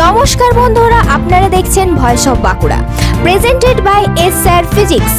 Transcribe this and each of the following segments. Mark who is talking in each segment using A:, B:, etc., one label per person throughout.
A: নমস্কার বন্ধুরা আপনারা দেখছেন voice of Bankura presented by S sir physics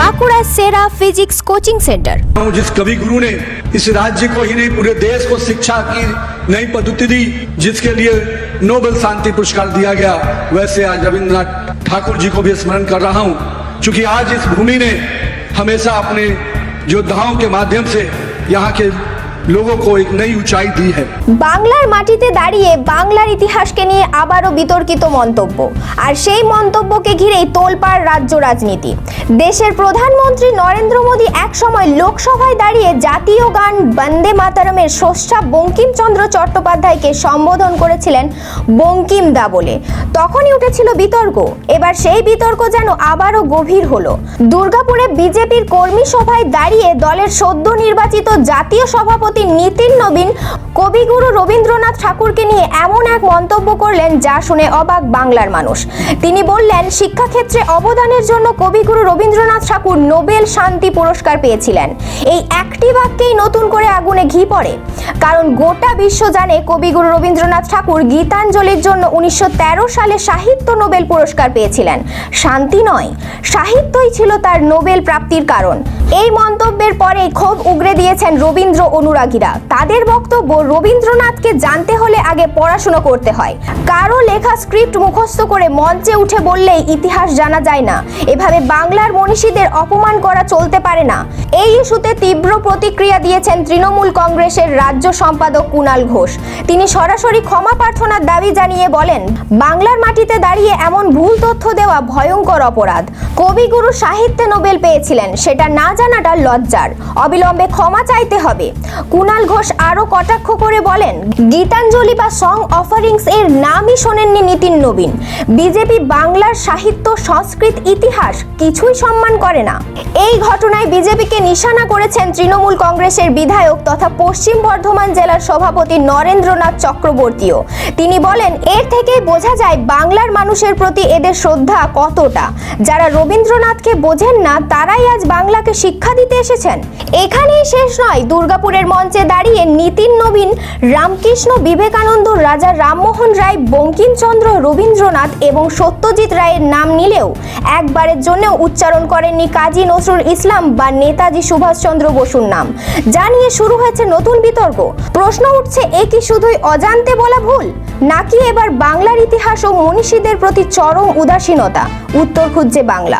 A: Bankura সেরা ফিজিক্স কোচিং সেন্টার
B: हूं जिस कवि गुरु ने इस राज्य को ही नहीं पूरे देश को शिक्षा की नई पद्धति दी जिसके लिए नोबेल शांति पुरस्कार दिया गया वैसे आज रविंद्रनाथ ठाकुर जी को भी स्मरण कर रहा हूं क्योंकि आज इस भूमि ने हमेशा अपने योद्धाओं के माध्यम से यहाँ के লোগো কো এক নই উঁচাই দি হ্যায়
A: বাংলার মাটিতে দাঁড়িয়ে বাংলার ইতিহাসকে নিয়ে আবারও বিতর্কিত মন্তব্য। আর সেই মন্তব্যকে ঘিরেই তোলপাড় রাজ্য রাজনীতি। দেশের প্রধানমন্ত্রী নরেন্দ্র মোদী একসময় লোকসভায় দাঁড়িয়ে জাতীয় গান বন্দে মাতারামের স্রষ্টা বঙ্কিমচন্দ্র চট্টোপাধ্যায়কে সম্বোধন করেছিলেন বঙ্কিম দা বলে। তখনই উঠেছিল বিতর্ক। এবার সেই বিতর্ক যেন আবারও গভীর হলো। দুর্গাপুরে বিজেপির কর্মী সভায় দাঁড়িয়ে দলের সদ্য নির্বাচিত জাতীয় সভাপতি নীতিন নবীন, কবিগুরু রবীন্দ্রনাথ ঠাকুরকে নিয়ে এমন এক মন্তব্য করলেন যা শুনে অবাক বাংলার মানুষ। তিনি বললেন, শিক্ষাক্ষেত্রে অবদানের জন্য কবিগুরু রবীন্দ্রনাথ ঠাকুর নোবেল শান্তি পুরস্কার পেয়েছিলেন। এই একটি বাক্যেই নতুন করে আগুনে ঘি পড়ে। কারণ গোটা বিশ্ব জানে কবিগুরু রবীন্দ্রনাথ ঠাকুর গীতাঞ্জলির জন্য উনিশশো তেরো সালে সাহিত্য নোবেল পুরস্কার পেয়েছিলেন। শান্তি নয়, সাহিত্যই ছিল তার নোবেল প্রাপ্তির কারণ। এই মন্তব্যের পরে ক্ষোভ উগরে দিয়েছেন রবীন্দ্র অনুরাগীরা। তাদের বক্তব্য, রবীন্দ্রনাথকে জানতে হলে আগে পড়াশুনো করতে হয়। কারও লেখা স্ক্রিপ্ট মুখস্থ করে মঞ্চে উঠে বললেই ইতিহাস জানা যায় না। এভাবে বাংলার মনীষীদের অপমান করা চলতে পারে না। এই ইস্যুতে তীব্র প্রতিক্রিয়া দিয়েছেন তৃণমূল কংগ্রেসের রাজ্য সম্পাদক কুণাল ঘোষ। তিনি সরাসরি ক্ষমা প্রার্থনার দাবি জানিয়ে বলেন, বাংলার মাটিতে দাঁড়িয়ে এমন ভুল তথ্য দেওয়া ভয়ঙ্কর অপরাধ। কবিগুরু সাহিত্যে নোবেল পেয়েছিলেন, সেটা না জানাটা লজ্জার। অবিলম্বে ক্ষমা চাইতে হবে। কুণাল ঘোষ আরও কটাক্ষ করে বলেন, গীতাঞ্জলি বা সং অফারিংস এর নামই শোনেননি নীতিন নবীন। বিজেপি বাংলার সাহিত্য, সংস্কৃত, ইতিহাস কিছুই সম্মান করে না। এই ঘটনায় বিজেপিকে নিশানা করেছেন তৃণমূল কংগ্রেসের বিধায়ক তথা পশ্চিম বর্ধমান জেলার সভাপতি নরেন্দ্রনাথ চক্রবর্তীও। তিনি বলেন, এর থেকেই বোঝা যায় বাংলার মানুষের প্রতি এদের শ্রদ্ধা কতটা। যারা রবীন্দ্রনাথকে বোঝেন না, তারাই আজ বাংলাকে শিক্ষা দিতে এসেছেন। এখানেই শেষ নয়, দুর্গাপুরের মঞ্চে দাঁড়িয়ে নীতিন নবীন, রামকৃষ্ণ বিবেকানন্দ, রাজা রামমোহন রায়, বঙ্কিমচন্দ্র রবীন্দ্রনাথ এবং সত্যজিৎ রায়ের নাম নিলেও একবারের জন্যও উচ্চারণ করেননি কাজী নজরুল ইসলাম বা নেতাজি সুভাষচন্দ্র বসুর নাম। যা নিয়ে শুরু হয়েছে নতুন বিতর্ক। প্রশ্ন উঠছে, এ কি শুধুই অজান্তে বলা ভুল? নাকি এবার বাংলার ইতিহাস ও মনীষীদের প্রতি চরম উদাসীনতা? উত্তর খুঁজছে বাংলা।